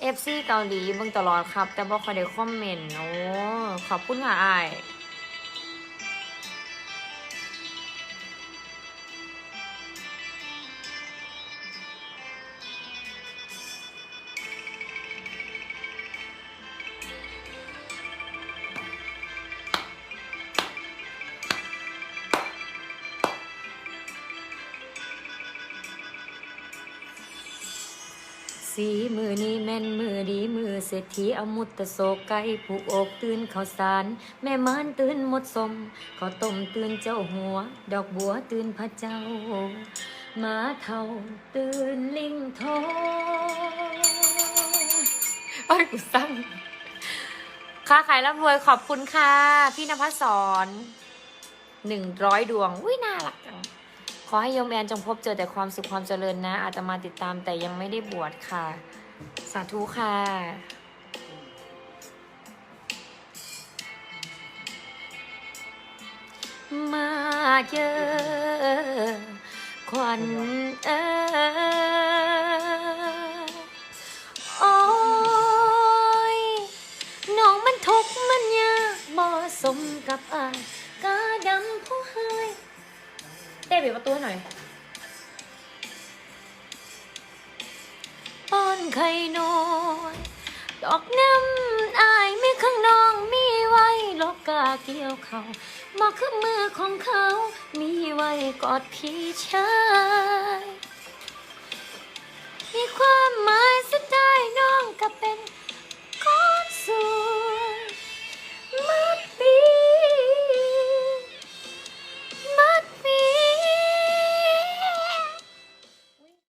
เอฟซีเกาหลีเบิ่งตลอดครับ แต่บ่ค่อยได้คอมเมนต์โอ้ขอบคุณค่ะอ้าย สีมือนี้แม่นมือดีมือเศรษฐีอมุตตะโศกไก่ผูกอกตื่นข้าวสาร แม่มานตื่นหมดสมข้าวต้มตื่นเจ้าหัว ดอกบัวตื่นพระเจ้าหมาเท่าตื่นลิงโทโอ้ยกูสั่งค้าขายร่ำรวยขอบคุณค่ะ พี่นภัสสอนหนึ่งร้อยดวง อุ้ยน่ารักจัง ขอให้โยมแอนจงพบเจอแต่ความสุขความเจริญนะ อาตมาติดตามแต่ยังไม่ได้บวชค่ะ สาธุค่ะ มาเจอควันเออโอ้ยน้องมันทุกข์มันยากบ่สมกับอายกาดำผู้ให้ เต้ปิดประตูให้หน่อยป้อนไข่น้อยดอกน้ำอายไม่ข้างนองมีไว้ลกกาเกี่ยวเขามาคือมือของเขา มีไว้กอดพี่ชายมีควา